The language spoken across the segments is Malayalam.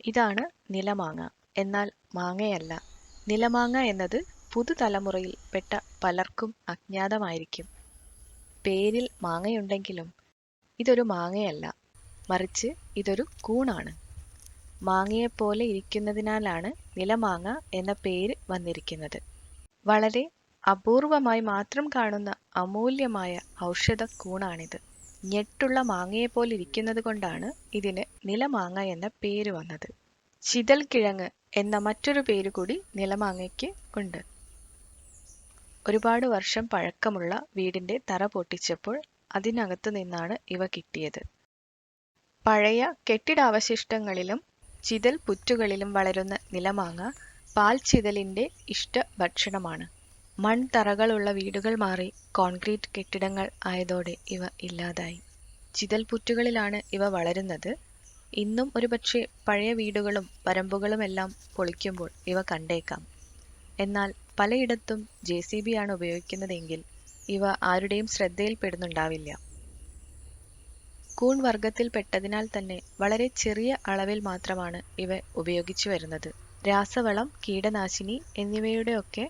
ഇതാണ് നിലമാങ്ങ. എന്നാൽ മാങ്ങയല്ല. നിലമാങ്ങ എന്നത് പുതുതലമുറയിൽ പെട്ട പലർക്കും അജ്ഞാതമായിരിക്കും. പേരിൽ മാങ്ങയുണ്ടെങ്കിലും ഇതൊരു മാങ്ങയല്ല. മറിച്ച് ഇതൊരു കൂണാണ്. മാങ്ങയെപ്പോലെ ഇരിക്കുന്നതിനാലാണ് നിലമാങ്ങ എന്ന പേര് വന്നിരിക്കുന്നത്. വളരെ അപൂർവമായി മാത്രം കാണുന്ന അമൂല്യമായ ഔഷധ കൂണാണിത്. ഞെട്ടുള്ള മാങ്ങയെപ്പോലെ ഇരിക്കുന്നത് കൊണ്ടാണ് ഇതിന് നിലമാങ്ങ എന്ന പേര് വന്നത്. ചിതൽ കിഴങ്ങ് എന്ന മറ്റൊരു പേര് കൂടി നിലമാങ്ങയ്ക്ക് ഉണ്ട്. ഒരുപാട് വർഷം പഴക്കമുള്ള വീടിന്റെ തറ പൊട്ടിച്ചപ്പോൾ അതിനകത്തു നിന്നാണ് ഇവ കിട്ടിയത്. പഴയ കെട്ടിടാവശിഷ്ടങ്ങളിലും ചിതൽ പുറ്റുകളിലും വളരുന്ന നിലമാങ്ങ പാൽ ചിതലിന്റെ ഇഷ്ട ഭക്ഷണമാണ്. മൺതറകളുള്ള വീടുകൾ മാറി കോൺക്രീറ്റ് കെട്ടിടങ്ങൾ ആയതോടെ ഇവ ഇല്ലാതായി. ചിതൽപുറ്റുകളിലാണ് ഇവ വളരുന്നത്. ഇന്നും ഒരുപക്ഷെ പഴയ വീടുകളും പരമ്പുകളുമെല്ലാം പൊളിക്കുമ്പോൾ ഇവ കണ്ടേക്കാം. എന്നാൽ പലയിടത്തും ജെ സി ബി ആണ് ഉപയോഗിക്കുന്നതെങ്കിൽ ഇവ ആരുടെയും ശ്രദ്ധയിൽപ്പെടുന്നുണ്ടാവില്ല. കൂൺ വർഗത്തിൽപ്പെട്ടതിനാൽ തന്നെ വളരെ ചെറിയ അളവിൽ മാത്രമാണ് ഇവ ഉപയോഗിച്ചു വരുന്നത് രാസവളം കീടനാശിനി എന്നിവയുടെയൊക്കെ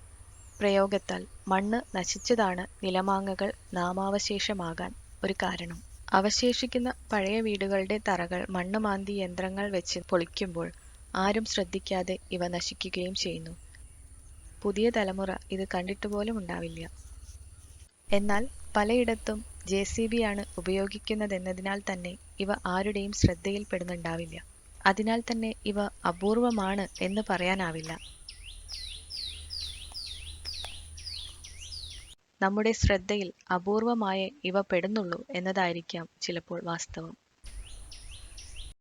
പ്രയോഗത്താൽ മണ്ണ് നശിച്ചതാണ് നിലമാങ്ങകൾ നാമാവശേഷമാകാൻ ഒരു കാരണം. അവശേഷിക്കുന്ന പഴയ വീടുകളുടെ തറകൾ മണ്ണ് മാന്തി യന്ത്രങ്ങൾ വെച്ച് പൊളിക്കുമ്പോൾ ആരും ശ്രദ്ധിക്കാതെ ഇവ നശിക്കുകയും ചെയ്യുന്നു. പുതിയ തലമുറ ഇത് കണ്ടിട്ടുപോലും ഉണ്ടാവില്ല. എന്നാൽ പലയിടത്തും ജെ സി ബി ആണ് ഉപയോഗിക്കുന്നതെന്നതിനാൽ തന്നെ ഇവ ആരുടെയും ശ്രദ്ധയിൽപ്പെടുന്നുണ്ടാവില്ല. അതിനാൽ തന്നെ ഇവ അപൂർവമാണ് എന്ന് പറയാനാവില്ല. നമ്മുടെ ശ്രദ്ധയിൽ അപൂർവമായേ ഇവ പെടുന്നുള്ളൂ എന്നതായിരിക്കാം ചിലപ്പോൾ വാസ്തവം.